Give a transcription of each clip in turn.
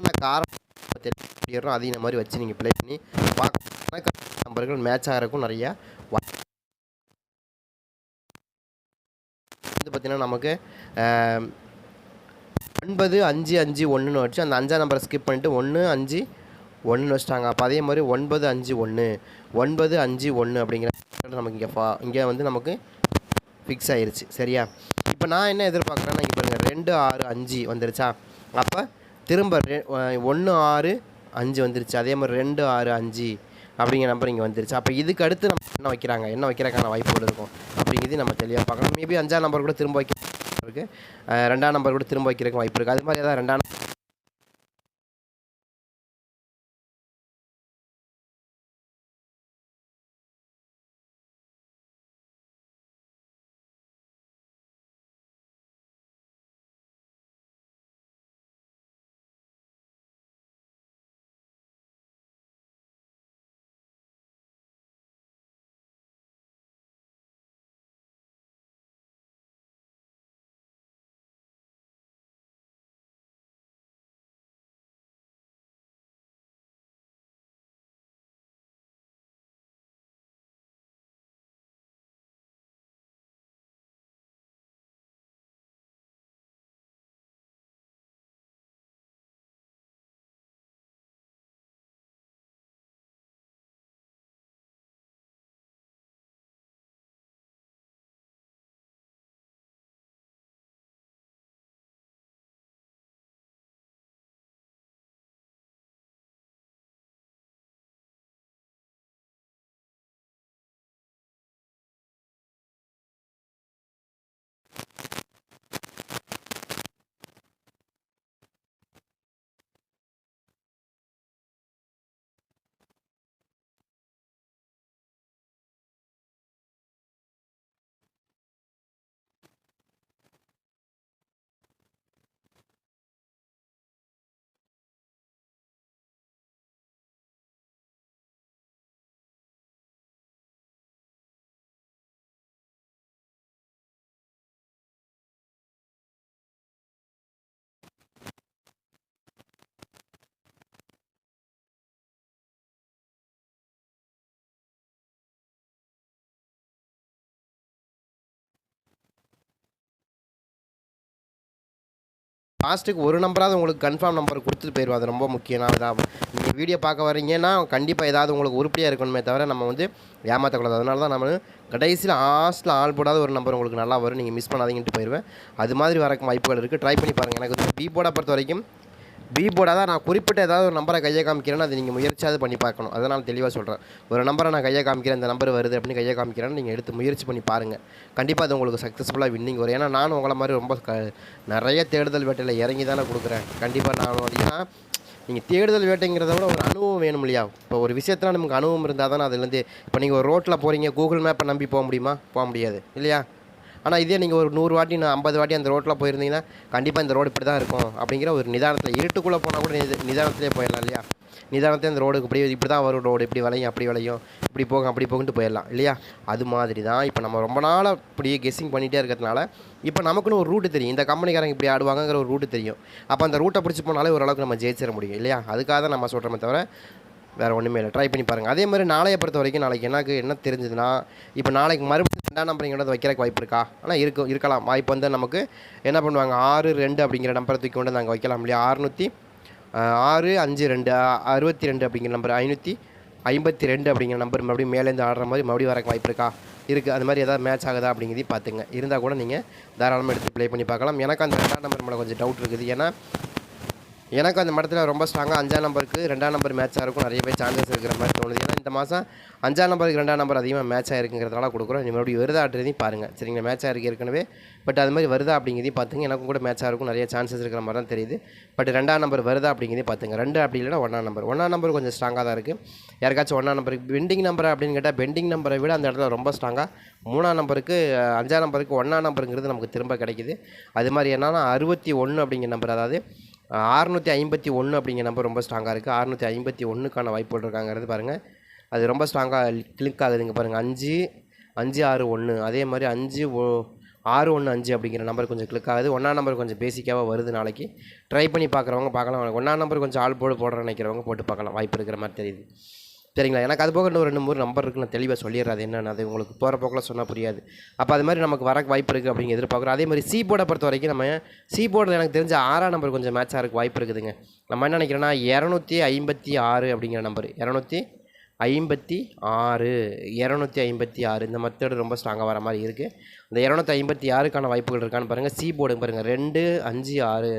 என்னென்ன காரணம் தெரியும் இந்த மாதிரி வச்சு நீங்கள் ப்ளே பண்ணி பார்க்க நம்பர்கள் மேட்ச் ஆகிறக்கும் நிறையா. வந்து பார்த்தீங்கன்னா நமக்கு ஒன்பது அஞ்சு அஞ்சு ஒன்றுன்னு வச்சு அந்த அஞ்சாம் நம்பரை ஸ்கிப் பண்ணிட்டு ஒன்று அஞ்சு ஒன்றுன்னு வச்சுட்டாங்க. அப்போ அதே மாதிரி ஒன்பது அஞ்சு ஒன்று ஒன்பது அஞ்சு ஒன்று அப்படிங்கிற நமக்கு இங்கே ஃபா இங்கே வந்து நமக்கு ஃபிக்ஸ் ஆகிருச்சு சரியா? இப்போ நான் என்ன எதிர்பார்க்குறேன்னா இங்கே பாருங்கள் ரெண்டு ஆறு அஞ்சு வந்துருச்சா? அப்போ திரும்ப ரெ ஒன்று ஆறு அஞ்சு வந்துருச்சு. அதே மாதிரி ரெண்டு ஆறு அஞ்சு அப்படிங்கிற நம்பர் இங்கே வந்துருச்சு. அப்போ இதுக்கு அடுத்து நம்ம என்ன வைக்கிறாங்க? என்ன வைக்கிறதுக்கான வாய்ப்புகள் இருக்கும்? அப்படிங்கிறது நம்ம தெளிவாக பார்க்கலாம் மேபி அஞ்சாம் நம்பர் கூட திரும்ப வைக்க இருக்குது ரெண்டாம் நம்பர் கூட திரும்ப வைக்கிறதுக்கு வாய்ப்பு இருக்குது அது மாதிரி ஏதாவது ரெண்டாம் லாஸ்ட்டுக்கு ஒரு நம்பராவது உங்களுக்கு கன்ஃபார்ம் நம்பர் கொடுத்துட்டு போயிடுவோம். அது ரொம்ப முக்கியம். தான் நீங்கள் வீடியோ பார்க்க வரீங்கன்னா கண்டிப்பாக ஏதாவது உங்களுக்கு உருப்படியாக இருக்கணுமே தவிர நம்ம வந்து ஏமாற்றக்கூடாது அதனால தான் நம்ம கடைசியில் லாஸ்ட்டில் ஆள் போடாத ஒரு நம்பர் உங்களுக்கு நல்லா வரும். நீங்கள் மிஸ் பண்ணாதீங்கன்ட்டு போயிடுவேன் அது மாதிரி வரக்கு வாய்ப்புகள் இருக்குது ட்ரை பண்ணி பாருங்கள் எனக்கு வந்து பி போர்டை பொறுத்த வரைக்கும் பி போர்டாக தான் நான் குறிப்பிட்ட ஏதாவது ஒரு நம்பரை கையை காமிக்கிறேன்னு அதை நீங்கள் முயற்சியாவது பண்ணி பார்க்கணும். அதை நான் தெளிவாக சொல்கிறேன் ஒரு நம்பரை நான் கையை காமிக்கிறேன் இந்த நம்பர் வருது அப்படின்னு கையை காமிக்கிறேன்னு நீங்கள் எடுத்து முயற்சி பண்ணி பாருங்கள் கண்டிப்பாக அது உங்களுக்கு சக்ஸஸ்ஃபுல்லாக வின்னிங் வரும். ஏன்னா நானும் உங்களை மாதிரி ரொம்ப க நிறைய தேடுதல் வேட்டையில் இறங்கி தானே கொடுக்குறேன். கண்டிப்பாக நான் அப்படின்னா நீங்கள் தேடுதல் வேட்டைங்கிறத விட ஒரு அனுபவம் வேணும் இல்லையா? இப்போ ஒரு விஷயத்தில் நமக்கு அனுபவம் இருந்தால் தானே அதுலேருந்து இப்போ நீங்கள் ஒரு ரோட்டில் போகிறீங்க கூகுள் மேப்பை நம்பி போக முடியுமா? போக முடியாது. இல்லையா? ஆனால் இதே நீங்கள் ஒரு நூறு வாட்டி நான் ஐம்பது வாட்டி அந்த ரோட்டில் போயிருந்தீங்கன்னா கண்டிப்பாக இந்த ரோடு இப்படி தான் இருக்கும் அப்படிங்கிற ஒரு நிதானத்தில் இருட்டுக்குள்ளே போனால் கூட நித நிதானத்திலே போயிடலாம் இல்லையா? நிதானத்தை அந்த ரோடுக்கு இப்படி இப்படி தான் வரும் ரோடு இப்படி வளையும் அப்படி வளையும் இப்படி போகும் அப்படி போகுன்ட்டு போயிடலாம் இல்லையா? அது மாதிரி தான் இப்போ நம்ம ரொம்ப நாளாக இப்படியே கெஸ்ஸிங் பண்ணிகிட்டே இருக்கிறதுனால இப்போ நமக்குன்னு ஒரு ரூட்டு தெரியும். இந்த கம்பெனிக்காரங்க இப்படி ஆடுவாங்கங்கிற ஒரு ரூட்டு தெரியும். அப்போ அந்த ரூட்டை பிடிச்சி போனாலே ஓரளவுக்கு நம்ம ஜெயிச்சிட முடியும் இல்லையா? அதுக்காக தான் நம்ம சொல்கிறோமே தவிர வேறு ஒன்றுமே இல்லை. ட்ரை பண்ணி பாருங்கள் அதே மாதிரி நாளையை பொறுத்த வரைக்கும் நாளைக்கு எனக்கு என்ன தெரிஞ்சதுன்னா இப்போ நாளைக்கு மறுபடியும் ரெண்டாம் நம்பர் வைக்கிறக்கு வாய்ப்பு இருக்கா? ஆனால் இருக்கும் இருக்கலாம். வாய்ப்பு வந்து நமக்கு என்ன பண்ணுவாங்க? ஆறு ரெண்டு அப்படிங்கிற நம்பரை தூக்கி கொண்டு நாங்கள் வைக்கலாம் இல்லையா? ஆறுநூற்றி ஆறு அஞ்சு ரெண்டு அறுபத்தி ரெண்டு அப்படிங்கிற நம்பர் ஐநூற்றி ஐம்பத்தி ரெண்டு அப்படிங்கிற நம்பர் மறுபடியும் மேலேருந்து ஆடுற மாதிரி மறுபடியும் வரக்கு வாய்ப்பு இருக்கா? இருக்குது அது மாதிரி ஏதாவது மேட்ச் ஆகுதா அப்படிங்கிறதையும் பார்த்துங்க இருந்தால் கூட நீங்கள் தாராளமாக எடுத்து ப்ளே பண்ணி பார்க்கலாம். எனக்கு அந்த ரெண்டாம் நம்பர் மேலே கொஞ்சம் டவுட் இருக்குது. ஏன்னா எனக்கு அந்த மடத்தில் ரொம்ப ஸ்ட்ராங்காக அஞ்சாம் நம்பருக்கு ரெண்டாம் நம்பர் மேட்சாக இருக்கும். நிறைய பேர் சான்சஸ் இருக்கிற மாதிரி தோணுது. ஏன்னா இந்த மாதம் அஞ்சாம் நம்பருக்கு ரெண்டாம் நம்பர் அதிகமாக மேட்ச் ஆகிருக்குங்கிறதுனால கொடுக்குறோம். நீங்கள் மறுபடியும் வருதா ஆடுறதையும் பாருங்கள் சரிங்களா மேட்ச் ஆகிருக்கு ஏற்கனவே. பட் அது மாதிரி வருதா அப்படிங்கிறதையும் பார்த்துங்க. எனக்கும் கூட மேட்சாக இருக்கும் நிறைய சான்சஸ் இருக்கிற மாதிரி தான் தெரியுது. பட் ரெண்டாம் நம்பர் வருதா அப்படிங்கிறதையும் பார்த்துங்க. ரெண்டு அப்படி இல்லைனா ஒன்றாம் நம்பர் ஒன்றாம் நம்பர் கொஞ்சம் ஸ்ட்ராங்காக தான் இருக்குது யாருக்காச்சும் ஒன்றாம் நம்பருக்கு பெண்டிங் நம்பர் அப்படின்னு கேட்டால் பெண்டிங் நம்பரை விட அந்த இடத்துல ரொம்ப ஸ்ட்ராங்காக மூணாம் நம்பருக்கு அஞ்சாம் நம்பருக்கு ஒன்றாம் நம்பருங்கிறது நமக்கு திரும்ப கிடைக்குது. அது மாதிரி என்னன்னா அறுபத்தி ஒன்று அப்படிங்கிற நம்பர் அதாவது அறுநூற்றி ஐம்பத்தி ஒன்று அப்படிங்கிற நம்பர் ரொம்ப ஸ்ட்ராங்காக இருக்குது அறுநூற்றி ஐம்பத்தி ஒன்றுக்கான வாய்ப்புகள் இருக்காங்கிறது பாருங்கள் அது ரொம்ப ஸ்ட்ராங்காக கிளிக் ஆகுதுங்க பாருங்கள் அஞ்சு அஞ்சு ஆறு ஒன்று அதே மாதிரி அஞ்சு ஓ ஆறு ஒன்று அஞ்சு அப்படிங்கிற நம்பர் கொஞ்சம் கிளிக் ஆகுது. ஒன்றா நம்பர் கொஞ்சம் பேசிக்காக வருது நாளைக்கு. ட்ரை பண்ணி பார்க்குறவங்க பார்க்கலாம். ஒன்றா நம்பர் கொஞ்சம் ஆள் போடு போடுற நினைக்கிறவங்க போட்டு பார்க்கலாம். வாய்ப்பு இருக்கிற மாதிரி தெரியுது. சரிங்களா எனக்கு அது போக இன்னும் ரெண்டு மூணு நம்பர் இருக்குது நான் தெளிவாக சொல்லிடுறேன். அது என்னென்னு அது உங்களுக்கு போகிற போக்கில் சொன்னால் புரியாது. அப்போ அது மாதிரி நமக்கு வர வாய்ப்பு இருக்குது அப்படிங்க எதிர்பார்க்குறோம். அதே மாதிரி சி போர்டை பொறுத்த வரைக்கும் நம்ம சி போர்டில் எனக்கு தெரிஞ்ச ஆறாம் நம்பர் கொஞ்சம் மேட்ச் ஆகிறதுக்கு வாய்ப்பு இருக்குதுங்க. நம்ம என்ன நினைக்கிறோன்னா இரநூத்தி ஐம்பத்தி ஆறு அப்படிங்கிற நம்பர் இரநூத்தி ஐம்பத்தி ஆறு இரநூத்தி ஐம்பத்தி ஆறு. இந்த மெத்தடு ரொம்ப ஸ்ட்ராங்காக வர மாதிரி இருக்குது இந்த இரநூத்தி ஐம்பத்தி ஆறுக்கான வாய்ப்புகள் இருக்கான்னு பாருங்கள் சி போர்டுங்க பாருங்கள் ரெண்டு அஞ்சு ஆறு.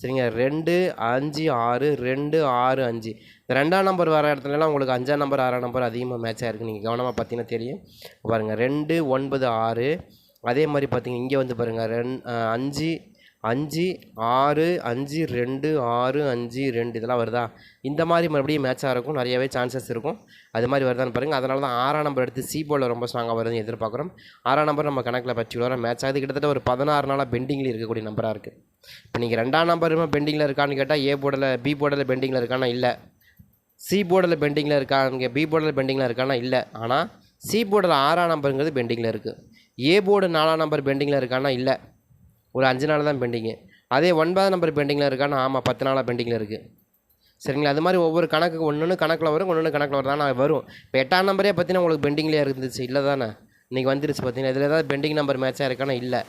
சரிங்க. ரெண்டு அஞ்சு ஆறு ரெண்டு ஆறு அஞ்சு. இந்த ரெண்டாம் நம்பர் வர இடத்துலலாம் உங்களுக்கு அஞ்சாம் நம்பர் ஆறாம் நம்பர் அதிகமாக மேட்ச் ஆகிருக்கு நீங்கள் கவனமாக பார்த்தீங்கன்னா தெரியும். பாருங்கள் ரெண்டு ஒன்பது ஆறு. அதே மாதிரி பார்த்தீங்க. இங்கே வந்து பாருங்கள் ரெண் அஞ்சு அஞ்சு ஆறு அஞ்சு ரெண்டு ஆறு அஞ்சு ரெண்டு இதெல்லாம் வருதா? இந்த மாதிரி மறுபடியும் மேட்சாக இருக்கும். நிறையவே சான்சஸ் இருக்கும். அது மாதிரி வருதான்னு பாருங்கள் அதனால தான் ஆறாம் நம்பர் எடுத்து சி போர்டில் ரொம்ப ஸ்ட்ராங்காக வருதுன்னு எதிர்பார்க்குறோம். ஆறாம் நம்பர் நம்ம கணக்கில் பர்டிகுலராக மேட்ச் ஆகுது. கிட்டத்தட்ட ஒரு பதினாறு நாளாக பெண்டிங்கில் இருக்கக்கூடிய நம்பராக இருக்குது இப்போ நீங்கள் ரெண்டாம் நம்பருமே பெண்டிங்கில் இருக்கான்னு கேட்டால் ஏ போர்டில் பி போர்டில் பெண்டிங்கில் இருக்கானா இல்லை. சி போர்டில் பெண்டிங்கில் இருக்காங்க பி போர்டில் பெண்டிங்கில் இருக்கானா இல்லை. ஆனால் சி போர்டில் ஆறாம் நம்பருங்கிறது பெண்டிங்கில் இருக்குது ஏ போர்டு நாலாம் நம்பர் பெண்டிங்கில் இருக்கானா இல்லை. ஒரு அஞ்சு நாள் தான் பெண்டிங்கு அதே ஒன்பதாம் நம்பர் பெண்டிங்கில் இருக்கான்னு ஆமாம் பத்து நாளாக பெண்டிங்கில் இருக்குது சரிங்களா? அது மாதிரி ஒவ்வொரு கணக்கு ஒன்று கணக்கில் வரும் ஒன்று கணக்கில் வரும். தானே வரும். இப்போ எட்டாம் நம்பரே பார்த்தீங்கன்னா உங்களுக்கு பெண்டிங்லேயே இருந்துச்சு. இல்லை தானே? இன்றைக்கி வந்துருச்சு பார்த்தீங்கன்னா இதில் ஏதாவது பெண்டிங் நம்பர் மேட்சாக இருக்கானா? இல்லை.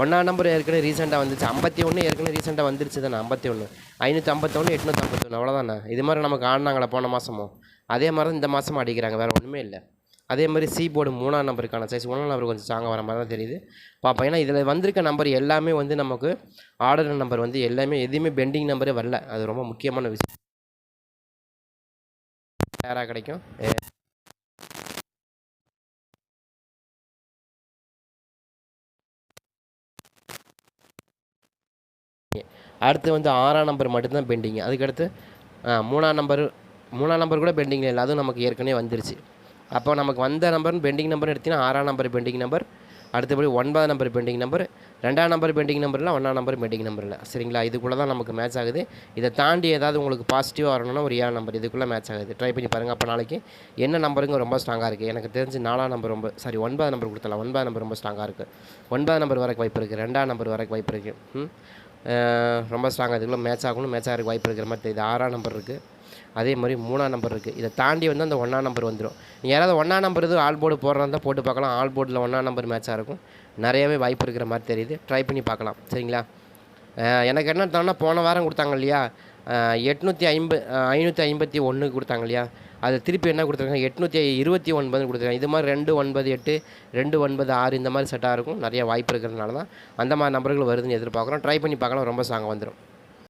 ஒன்றாம் நம்பர் ஏற்கனவே ரீசெண்டாக வந்துச்சு. ஐம்பத்தி ஒன்று ஏற்கனவே ரீசெண்டாக வந்துருச்சு தானே? ஐம்பத்தி ஒன்று ஐநூற்றி ஐம்பத்தொன்று எட்நூற்றி ஐம்பத்தொன்று அவ்வளோதானே இது மாதிரி நமக்கு ஆடினாங்களே போன மாதமும் அதே மாதிரி தான் இந்த மாதமும் அடிக்கிறாங்க. வேறு ஒன்றுமே இல்லை. அதே மாதிரி சி போர்டு மூணாம் நம்பருக்கான சைஸ் ஒன்றாம் நம்பர் கொஞ்சம் ஸ்ட்ராங்காக வர மாதிரி தான் தெரியுது. பார்ப்போம் ஏன்னா இதில் வந்திருக்க நம்பர் எல்லாமே வந்து நமக்கு ஆர்டர் நம்பர் வந்து எல்லாமே எதுவுமே பெண்டிங் நம்பரே வரல. அது ரொம்ப முக்கியமான விஷயம். யாராக கிடைக்கும். அடுத்து வந்து ஆறாம் நம்பர் மட்டும்தான் பெண்டிங் அதுக்கடுத்து மூணாம் நம்பர் மூணாம் நம்பர் கூட பெண்டிங்கில் இல்லை. அதுவும் நமக்கு ஏற்கனவே வந்துருச்சு. அப்போ நமக்கு வந்த நம்பர் பெண்டிங் நம்பர் எடுத்தீங்கன்னா ஆறாம் நம்பர் பெண்டிங் நம்பர் அடுத்தபடி ஒன்பதாம் நம்பர் பெண்டிங் நம்பர் ரெண்டாம் நம்பர் பெண்டிங் நம்பர் இல்லை ஒன்றாம் நம்பர் பெண்டிங் நம்பர் இல்லை. சரிங்களா? இதுக்குள்ளே தான் நமக்கு மேட்ச் ஆகுது. இதை தாண்டி ஏதாவது உங்களுக்கு பாசிட்டிவாக வரணும்னா ஒரு ஏழாம் நம்பர் இதுக்குள்ளே மேட்ச் ஆகுது. ட்ரை பண்ணி பாருங்கள் அப்போ நாளைக்கு என்ன நம்பருங்க ரொம்ப ஸ்ட்ராங்காக இருக்குது எனக்கு தெரிஞ்சு நாலாம் நம்பர் ரொம்ப சாரி ஒன்பதாம் நம்பர் கொடுத்தலாம் ஒன்பதாம் நம்பர் ரொம்ப ஸ்ட்ராங்காக இருக்குது ஒன்பதாம் நம்பர் வரக்கு வாய்ப்பு இருக்குது ரெண்டாம் நம்பர் வரக்கு வாய்ப்பு இருக்குது ரொம்ப ஸ்ட்ராங்காக இதுக்குள்ளே மேட்ச் ஆகணும். மேட்ச் ஆகிறதுக்கு வாய்ப்பு இருக்கிற மாதிரி தெரியுது. ஆறாம் நம்பர் இருக்குது அதே மாதிரி மூணாம் நம்பர் இருக்குது இதை தாண்டி வந்து அந்த ஒன்றாம் நம்பர் வந்துடும் நீங்கள் யாராவது ஒன்றாம் நம்பர் இது ஆல் போர்டு போடுறதா இருந்தால் போட்டு பார்க்கலாம். ஆல் போர்டில் ஒன்றாம் நம்பர் மேட்சாக இருக்கும். நிறையவே வாய்ப்பு இருக்கிற மாதிரி தெரியுது. ட்ரை பண்ணி பார்க்கலாம். சரிங்களா? எனக்கு என்ன தானே போன வாரம் கொடுத்தாங்க இல்லையா? எட்நூற்றி ஐம்பது ஐநூற்றி ஐம்பத்தி ஒன்று கொடுத்தாங்க இல்லையா? அது திருப்பி என்ன கொடுத்துருக்காங்க? எட்நூற்றி இருபத்தி ஒன்பது கொடுத்துருக்காங்க. இது மாதிரி ரெண்டு ஒன்பது எட்டு ரெண்டு ஒன்பது ஆறு இந்த மாதிரி செட்டாக இருக்கும். நிறைய வாய்ப்பு இருக்கிறதுனால தான் அந்த மாதிரி நம்பர்கள் வருதுன்னு எதிர்பார்க்குறோம். ட்ரை பண்ணி பார்க்கலாம். ரொம்ப சாங்க வந்துடும்